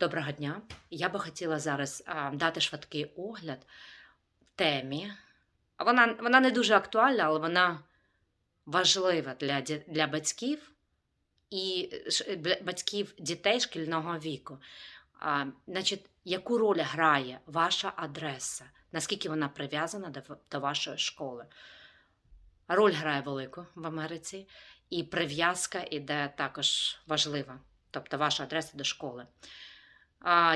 Доброго дня. Я би хотіла зараз дати швидкий огляд темі. Вона, вона не дуже актуальна, але вона важлива для, для батьків і для батьків дітей шкільного віку. А, значить, яку роль грає ваша адреса? Наскільки вона прив'язана до, до вашої школи? Роль грає велику в Америці, і прив'язка іде також важлива, тобто ваша адреса до школи.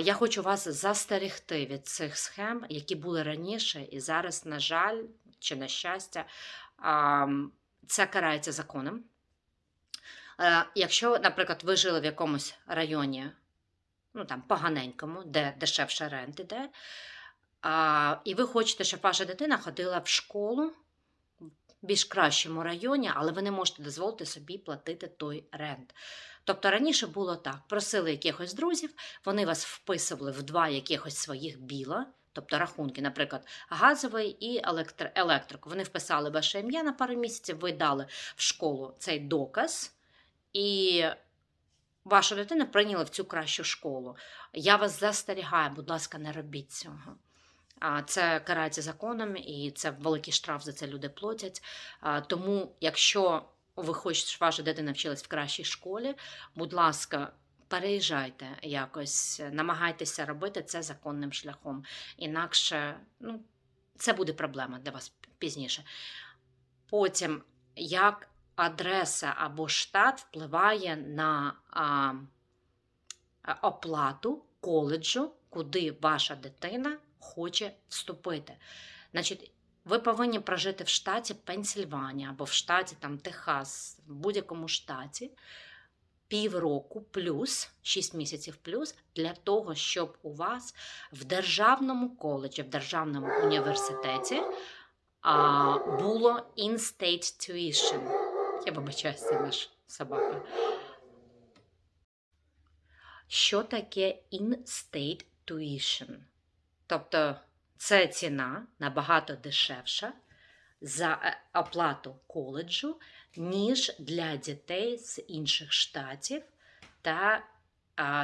Я хочу вас застерегти від цих схем, які були раніше, і зараз, на жаль, чи на щастя, це карається законом. Е, Якщо, наприклад, ви жили в якомусь районі, ну там поганенькому, де дешевше рент іде, і ви хочете, щоб ваша дитина ходила в школу більш кращому районі, але ви не можете дозволити собі платити той рент. Тобто раніше було так: просили якихось друзів, вони вас вписували в два якихось своїх біла, тобто рахунки, наприклад, газовий і електр... електрику. Вони вписали ваше ім'я на пару місяців, ви дали в школу цей доказ, і вашу дитину прийняли в цю кращу школу. Я вас застерігаю, будь ласка, не робіть цього. Це карається законом, і це великий штраф за це люди платять. Тому, якщо ви хочете, щоб ваша дитина вчилась в кращій школі, будь ласка, переїжджайте якось, намагайтеся робити це законним шляхом. Інакше ну, це буде проблема для вас пізніше. Потім, як адреса або штат впливає на а, оплату коледжу, куди ваша дитина хоче вступити. Значить, ви повинні прожити в штаті Пенсільванія або в штаті там, Техас, в будь-якому штаті півроку плюс 6 місяців плюс для того, щоб у вас в державному коледжі, в державному університеті а, було in-state tuition. Я вибачаюся, наш собака. Що таке in-state tuition? Тобто це ціна набагато дешевша за е, оплату коледжу, ніж для дітей з інших штатів та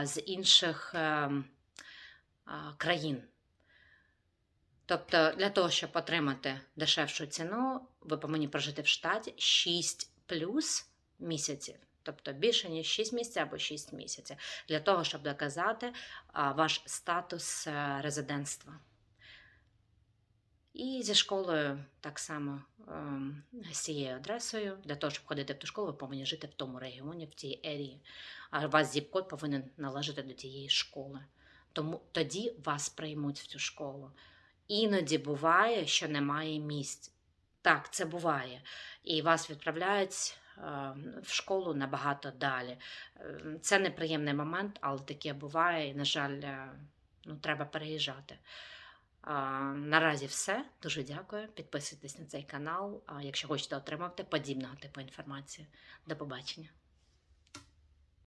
з інших ем, країн. Тобто, для того, щоб отримати дешевшу ціну, ви повинні прожити в штаті 6 плюс місяців. Тобто більше, ніж 6 місяців або 6 місяців, для того, щоб доказати ваш статус е, резидентства. І зі школою так само ем, з цією адресою. Для того, щоб ходити в ту школу, ви повинні жити в тому регіоні, в тій ерії. А вас зіп-код повинен належати до тієї школи. Тому тоді вас приймуть в цю школу. Іноді буває, що немає місць. Так, це буває. І вас відправляють е, в школу набагато далі. Е, Це неприємний момент, але таке буває, і, на жаль, е, ну, треба переїжджати. Наразі все. Дуже дякую. Підписуйтесь на цей канал, якщо хочете отримати подібного типу інформації. До побачення.